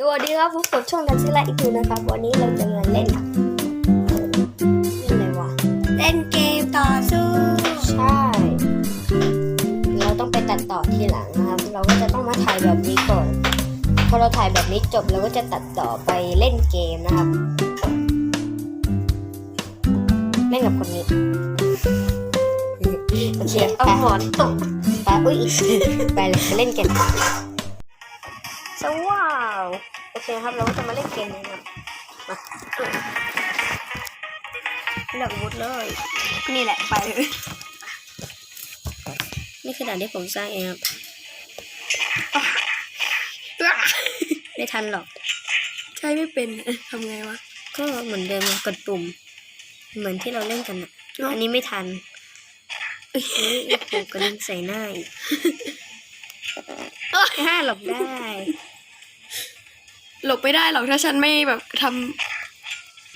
สวัสดีครับพบกับช่องดันซิล่าอีกทีนะครับ วันนี้เราจะมาเล่นเล่นอะไรวะเล่นเกมต่อสู้ใช่ เราต้องไปตัดต่อทีหลังนะครับ เราก็จะต้องมาถ่ายแบบนี้ก่อนพอเราถ่ายแบบนี้จบเราก็จะตัดต่อไปเล่นเกมนะครับเล่นกับคนนี้โอเคเอาไปหมอนตกไปอุ้ยไปเลยไปเล่นเกมสว้าว โอเคครับเราก็จะมาเล่นเกมนี้นะมาเลือกอาวุธเลย นี่แหละไปเลย นี่คือด่านที่ผมสร้างเองครับ ไม่ทันหรอก ใช้ไม่เป็นทำไงวะ ก็เหมือนเดิมกดปุ่ม เหมือนที่เราเล่นกันอะอันนี้ไม่ทันเอ้ยโอ้โหกระดิ่งใส่หน้าอีกห้าหลบได้ หลบไม่ได้หรอกถ้าฉันไม่แบบท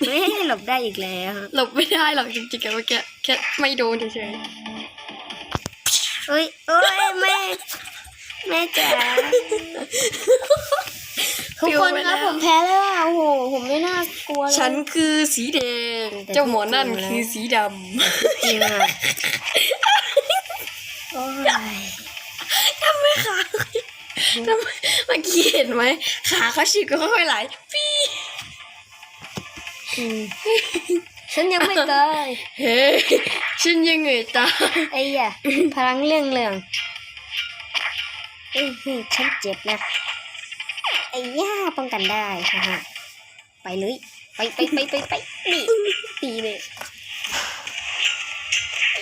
ไม่ให้หลบได้อีกแล้วำหลบไม่ได้หรอกจริงๆอะเมื่อกี้แค่ไม่โดนเฉยเอ้ยเอ้ยแม่แม่จ๋าทุกคนครับผมแพ้แล้วอะโอ้โหผมไม่น่ากลัวเลย ๆฉันคือสีแดงแต่เจ้าหมอนั่นที่จริงแล้วคือสีดจริงอะโอ้ยำทำไมขา ทำไมเมื่อกี้เห็นไหมขาเขาฉีกก็ค่อยๆไหลปี้อืมฉันยังไม่ตายเฮ้ยฉันยังไงตายไอ้ยะพลังเรื่องเรื่องเอ้ยฉันเจ็บนะไอ้ย่าป้องกันได้ฮ่าฮะไปเลยไปไปไปไปไปนี่ตีเลย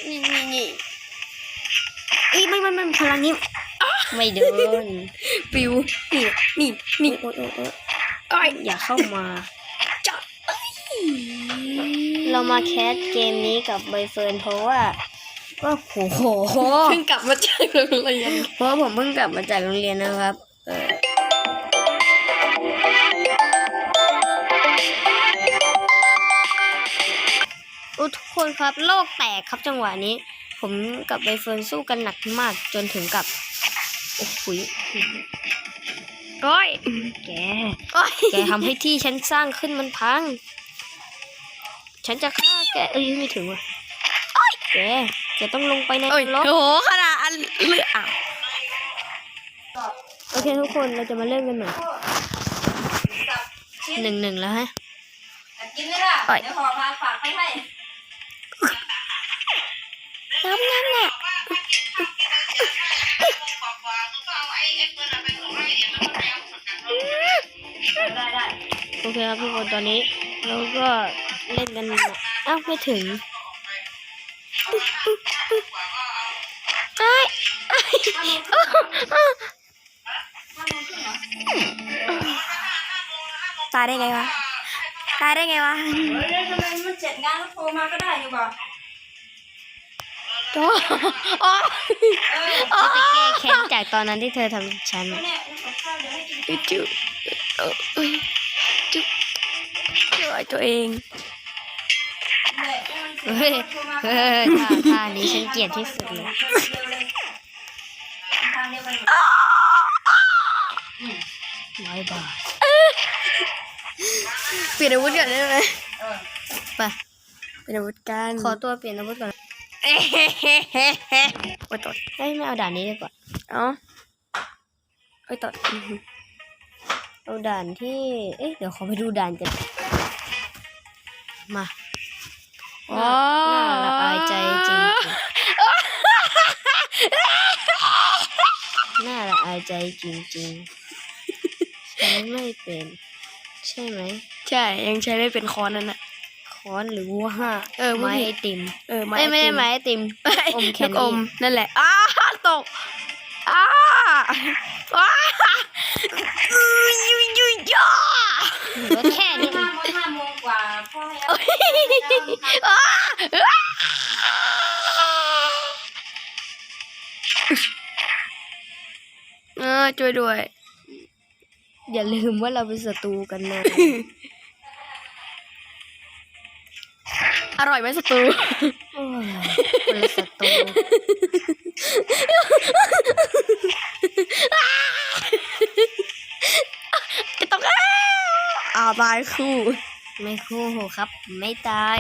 นี่นี่นี่เอ้ยไม่ไม่ไม่พลังนี้ ไม่โดนปิวนี่นี่นี่โอ๊ยโอ๊ยโอ๊ยอ้อยอย่าเข้ามาจ้ะเรามาแคสเกมนี้กับใบเฟิร์นเพราะว่าก็โหโหเพิ่งกลับมาจากโรงเรียนเพราะว่าผมเพิ่งกลับมาจากโรงเรียนนะครับ เอออุยทุกคนครับ โลกแตกครับจังหวะนี้ ผมกับใบเฟิร์นสู้กันหนักมากจนถึงกับ โอ้โหยก้อย แกก้อยแกทำให้ที่ฉันสร้างขึ้นมันพัง ฉันจะฆ่าแก เอ้ยไม่ถึงว่ะแก แกต้องลงไปในเอ้ยนรกโอ้โหขนาดอันเลือดอะโอเคทุกคนเราจะมาเริ่มกันใหม่หนึ่งหนึ่งแล้วฮะกินเลยล่ะปล่อยเดี๋ยวขอมาฝากไปให้ โอเครับทุกคนตอนนี้เราก็เล่นกันอ้าวไม่ถึงไอ้ไอ้ตายได้ไงวะ ตายได้ไงวะเฮ้ยทำไมมันเสร็จงานโทรมาก็ได้นี่บ่โอ้โอ้เออจะแก้แค้นจากตอนนั้นที่เธอทำฉันเนี่ยกับข้าวเดี๋ยวให้กินจุ๊บเออเอ้ยจุ๊บ ช่วยตัวเองเลยมันเฮ้ยโทรมาเฮ้ยท่าท่านี้ฉันเกลียดที่สุดเลยทางเดียวกันหมดร้อยบาทเปลี่ยนอาวุธก่อนได้ไหมเออไปเปลี่ยนอาวุธกันขอตัวเปลี่ยนอาวุธก่อนเอ้เฮ้เฮ้เฮ้เฮ้โอ้ยตดเฮ้ยไม่เอาด่านนี้ดีกว่าเอ้าโอ้ยตดเอาด่านที่ เอ๊ะเดี๋ยวขอไปดูด่านกัน มาอ๋อน่าละอายใจจริงๆน่าละอายใจจริงๆ ใช้ไม่เป็น ใช่ไหม ใช่ ยังใช้ไม่เป็นคอนนั่นน่ะค้อนหรือว่าเออไม้ไม่ไอติม เออไม้ไม่ไม่ได้ติไม้ไอติมอมแคนลูกอดี้มนั่นแหละ อ้าตก อ้าว้าอือยุยยุยย่าหรือว่าแค่นี้ พ่อให้เอาอ้าอ้าเออช่วยด้วย อย่าลืมว่าเราเป็นศัตรูกันนะ อร่อยไหมสตูโอ้ยคนละศัตรูจะต้องอ้าอ้าวตายคู่ ไม่คู่ครับ ไม่ตาย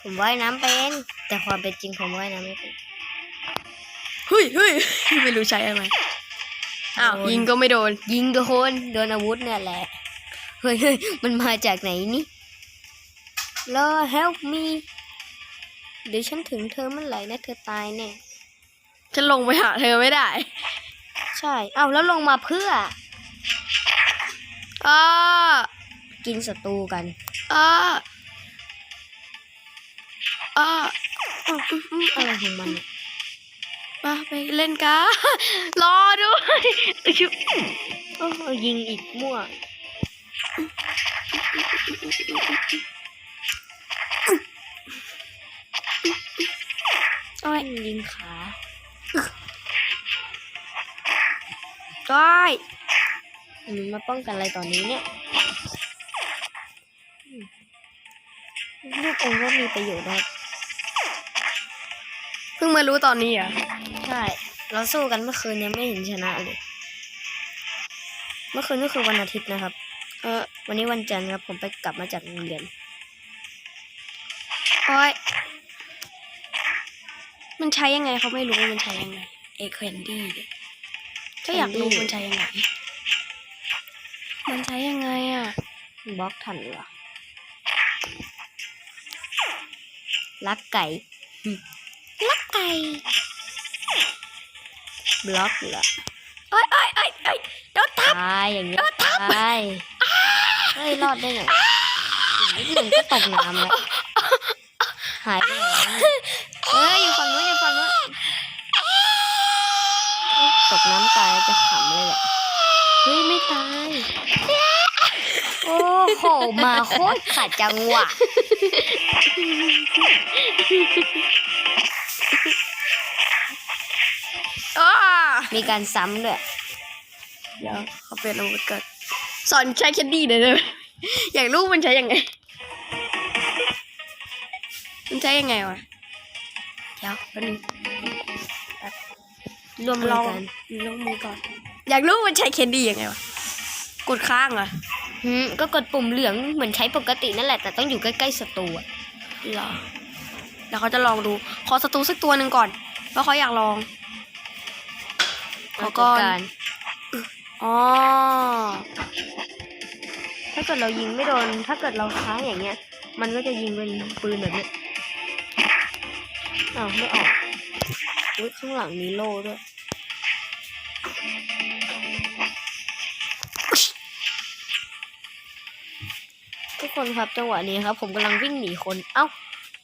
ผมว่ายน้ำเป็น แต่ความเป็นจริงผมว่ายน้ำไม่เป็นเฮ้ยเฮ้ยไม่รู้ใช้อะไรอ้าวโดนยิงก็ไม่โดน ยิงโดนโดนอาวุธเนี่ยแหละเฮ้ยเฮ้ยมันมาจากไหนนี่รอ help me เดี๋ยวฉันถึงเธอเมื่อไหร่นะเธอตายแน่ฉันลงไปหาเธอไม่ได้ ใช่ เอาแล้วลงมาเพื่ออ้ากินศัตรูกัน อ้าอ้าอะไรของมันเนี่ยมาไปเล่นกันรอด้วยชุบยิงอีกมั่วโอ้ยยิงขาได้อืมมาป้องกันอะไรตอนนี้เนี่ย ลูกองค์ก็มีประโยชน์นะเพิ่งมารู้ตอนนี้เหรอะใช่ เราสู้กันเมื่อคืนยังไม่เห็นชนะเลย เมื่อคืนก็คือวันอาทิตย์นะครับ เออ วันนี้วันจันทร์ครับ ผมไปกลับมาจากโรงเรียนโอ้ยมันใช้ยังไงเขาไม่รู้ว่ามันใช้ยังไง เอแคนดี้เนี่ยก็อยากรู้ Candy มันใช้ยังไง มันใช้ยังไงอะบล็อกทันเหรอ ลักไก่หึลักไก่บล็อกเหรอโอ้ยโอ้ยโอ้ยโอ้ยโดนทับตายอย่างเงี้ยตายเฮ้ยรอดได้ไงอีกนิดหนึ่งก็ตกน้ำแล้วหายไปไหนเฮ้ยอยู่ฝั่งนู้นอยู่ฝั่งนู้นเอ๊ะตกน้ำตายจะขำเลยแหละเฮ้ยไม่ตาย โอ้โห มาโคตรขัดจังหวะ อ้ามีการซ้ำด้วย เดี๋ยวเขาเปลี่ยนอาวุธก่อนสอนใช้แคนดี้หน่อยได้ไหมอยากรู้มันใช้ยังไง มันใช้ยังไงวะ เดี๋ยวแป๊บนึงร่วมมืลอองกันลองมือก่อน อยากรู้มันใช้แคนดี้ยังไงวะ กดค้างเหรอหืม ก็กดปุ่มเหลืองเหมือนใช้ปกตินั่นแหละ แต่ต้องอยู่ใกล้ๆศัตรูอะเหรอเดี๋ยวเขาจะลองดู ขอศัตรูสักตัวหนึ่งก่อนเพราะเขาอยากลองขอก่อนจัดารอ๋อถ้าเกิดเรายิงไม่โดน ถ้าเกิดเราค้างอย่างเงี้ย มันก็จะยิงเป็นปืนแบบเนี้ยอ้าวไม่ออกอุ๊ยข้างหลังมีโล่ด้วย คนครับจังหวะนี้ครับ ผมกำลังวิ่งหนีคนเอ้า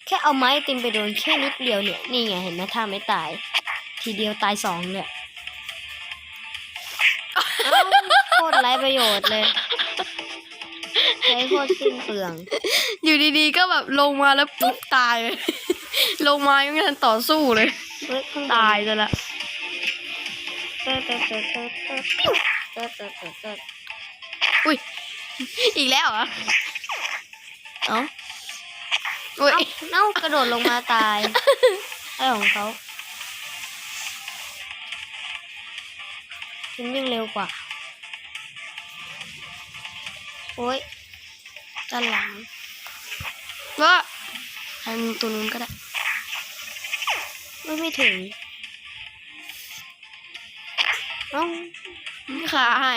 แค่เอาไม้ติมไปโดนแค่นิดเดียวเนี่ยนี่ไงเห็นไหมถ้าไม่ตาย ทีเดียวตายสองเนี่ยโคตรไรประโยชน์เลยใช้โคตรสิ้นเปลือง อยู่ดีๆก็แบบลงมาแล้วปุ๊บตายเลย ลงมายังไม่ทันต่อสู้เลย ตายซะละอุ้ยอีกแล้วอะ เอ้าอุ้ยเอ้าเอ้ากระโดดลงมาตายอะไรของเขาฉันวิ่งเร็วกว่า โอ้ยด้านหลังว่าทางตัวนู้นก็ได้ ไม่ไม่ถึงเอ้าไม่ขาให้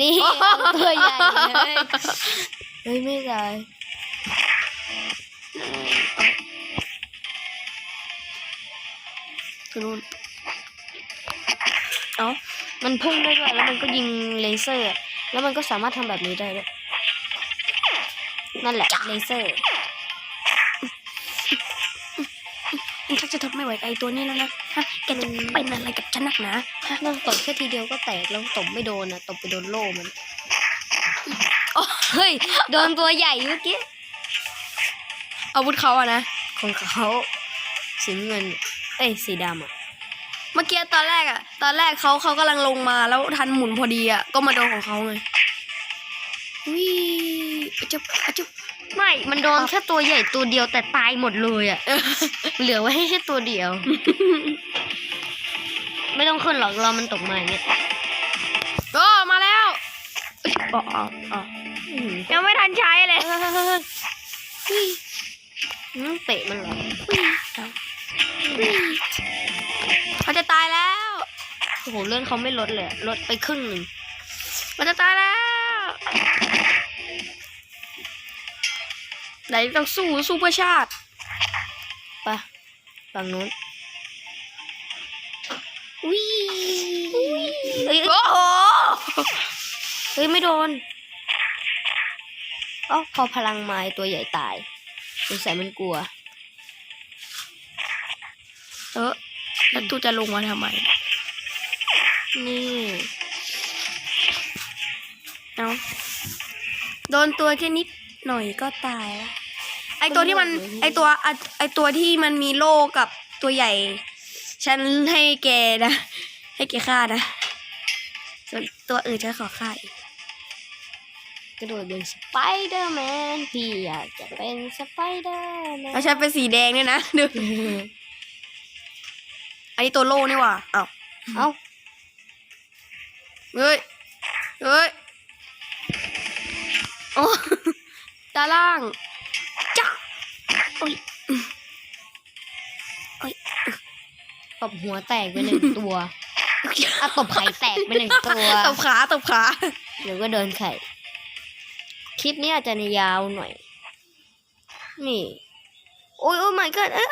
นี่เอาตัวใหญ่เลย เฮ้ยไม่ตายตัวนู้นเอ้ามันพุ่งได้ด้วยแล้วมันก็ยิงเลเซอร์อะแล้วมันก็สามารถทำแบบนี้ได้ด้วยนั่นแหละเลเซอร์มันชักจะทนไม่ไหวกับไอตัวนี้แล้วนะ ฮะ แกจะเป็นอะไรกับฉันนักหนาฮะนั่งตบแค่ทีเดียวก็แตกแล้วตบไม่โดนอะตบไปโดนโล่มัน โอ้เฮ้ย โดนตัวใหญ่เมื่อกี้ อาวุธเขาอะนะ ของเขาสีเงิน เอ้ย สีดำอะเมื่อกี้ตอนแรกอะตอนแรกเขาเขากำลังลงมาแล้วทันหมุนพอดีอะก็มาโดนของเขาไงวิอะจุบอะจุบไม่ มันโดนแค่ตัวใหญ่ตัวเดียวแต่ตายหมดเลยอะเหลือไว้ให้แค่ตัวเดียว ไม่ต้องขึ้นหรอกรอมันตกมาอย่างเงี้ยก็มาแล้ว อ๋ออ๋ออ๋ออืมยังไม่ทันใช้เลยอืมเตะมันเหรอเขาจะตายแล้ว โอ้โห เลื่อนเขาไม่ลดเลยอะลดไปครึ่งหนึ่ง มันจะตายแล้วไหนต้องสู้ สู้เพื่อชาติไปะฝั่งนู้นวิเอ้ยโอ้โห เฮ้ย ไม่โดนอ๋อพอพลังไม้ตัวใหญ่ตายสงสัยมันกลัว เออแล้วตูจะลงมาทำไม นี่ เอาโดนตัวแค่นิดหน่อยก็ตายล้วไอตัวที่มัน ไอตัวไอตัวที่มันมีโล่กับตัวใหญ่ ฉันให้แกนะ ให้แกฆ่านะส่วนตัวอื่นฉันขอฆ่าองก ระโดดเป็นสไปเดอร์แมนพี่อยากจะเป็นสไปเดอร์แมนแล้วฉันเป็นสีแดงเนี่ยนะดูอันนี้ตัวโล่นี่หว่าเอ้าเอ้าเฮ้ยเฮ้ยโอ้ตาล่างจ้าโอ้ยตบหัวแตกไปหนึ่งตัวอะตบไข่แตกไปหนึ่งตัว ตบขา ตบขา เดี๋ยวก็เดินไข่ คลิปนี้อาจจะยาวหน่อย นี่ โอ้ยโอ้ยไม่ก็เอ้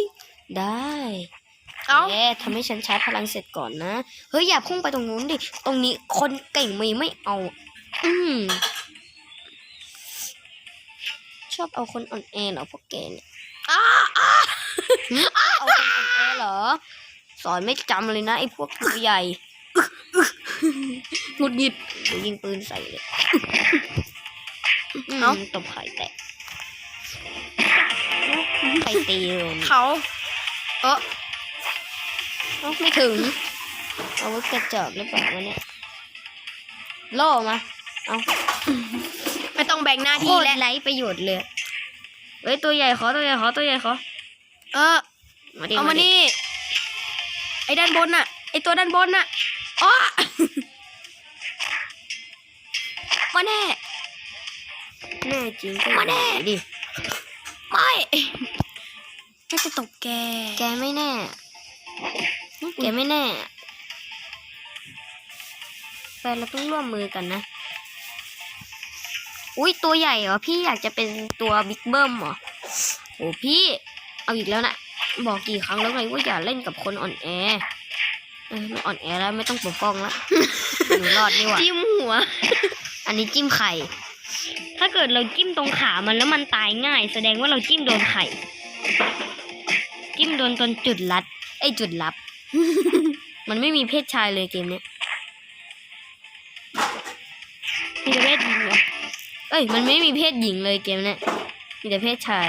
ยได้ เอ้าแกทำให้ฉันชาร์จพลังเสร็จก่อนนะ เฮ้ย อย่าพุ่งไปตรงนู้นดิ ตรงนี้คนเก่งมีไม่เอา อืมชอบเอาคนอ่อนแอเหรอพวกแกเนี่ยอ้าอ้าหึเอาคนอ่อนแอเหรอ สอนไม่จำเลยนะไอ้พวกตัวใหญ่หงุดหงิดเดี๋ยวยิงปืนใส่เลยอืม เอ้า ตบไข่แตกใครตีเลยเขา เออเอ้าไม่ถึง เอาไว้กระจอกหรือเปล่าวะเนี่ยล่อมา เอาไม่ต้องแบ่งหน้าโคที่ตรแล้ว ไร้ประโยชน์เลย เฮ้ย ตัวใหญ่ขอตัวใหญ่ขอตัวใหญ่ขอ เออ มาดิเอามาดินี่ ไอ้ด้านบนน่ะ ไอ้ตัวด้านบนน่ะอ้อมาแน่ แน่จริงก็มาแน่ดิ ไม่ก็จะตบแก แกไม่แน่ แกไม่แน่ แฟนเราต้องร่วมมือกันนะ อุ้ยตัวใหญ่เหรอ พี่อยากจะเป็นตัวบิ๊กเบิ้มเหรอ โอ้พี่ เอาอีกแล้วนะ บอกกี่ครั้งแล้วไงว่าอย่าเล่นกับคนอ่อนแอเออไม่อ่อนแอแล้วไม่ต้องปกป้องแล้วหนูรอดดีกว่าจิ้มหัว อันนี้จิ้มไข่ ถ้าเกิดเราจิ้มตรงขามันแล้วมันตายง่าย แสดงว่าเราจิ้มโดนไข่ จิ้มโดนตนจุดลัด ไอ้จุดลับ มันไม่มีเพศชายเลยเกมเนี้ยมีแต่เพศหญิงเหรอเอ้ย มันไม่มีเพศหญิงเลยเกมเนี้ยมีแต่เพศชาย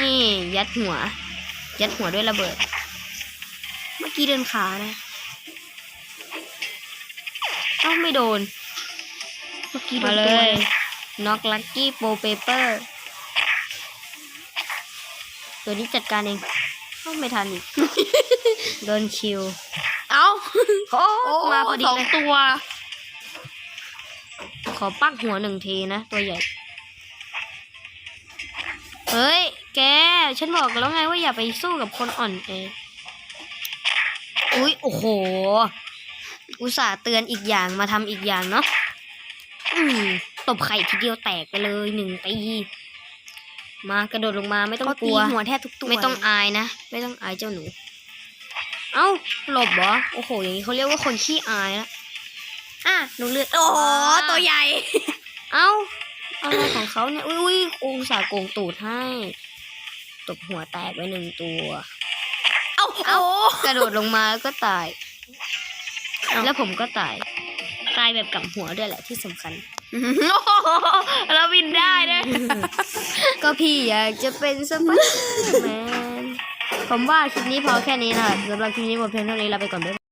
นี่ยัดหัว ยัดหัวด้วยระเบิด เมื่อกี้เดินขานะเอ้าไม่โดน กี้โดมานเลตัวยน็อกลักกี้โปเปเปอร์ตัวนี้จัดการเองเข้าไม่ทันอีกโดนคิว เอ้าโอ้มาพอดีสองเลยตัว ขอปักหัวหนึ่งทีนะ ตัวใหญ่ เฮ้ย แก ฉันบอกแล้วไงว่าอย่าไปสู้กับคนอ่อนแออุ้ย โอ้โห อุตส่าห์เตือนอีกอย่างมาทำอีกอย่างเนาะอืม ตบไข่ทีเดียวแตกไปเลยหนึ่งตีมากระโดดลงมาไม่ต้องเขากตีลัวหัวแทบทุกตัวไม่ต้องอายนะ ไม่ต้องอายเจ้าหนู เอ้าหลบเหรอโอ้โห อย่างนี้เขาเรียกว่าคนขี้อายละอะหนูเลือดโอ้โหตัวใหญ่ เอ้าอะไรของเขาเนี่ยอุ้ยอุ้ยองศาห์โกงตูดให้ตบหัวแตกไปหนึ่งตัวเอ้าโอ้กระโดดลงมาแล้วก็ตาย แล้วผมก็ตาย ตายแบบกลับหัวด้วยแหละที่สำคัญ เราบินได้ด้วยก็พี่อยากจะเป็นสไปเดอร์แมนผมว่าคลิปนี้พอแค่นี้นะครับสำหรับคลิปนี้หมดเพียงเท่านี้ลาไปก่อนบ๊ายบาย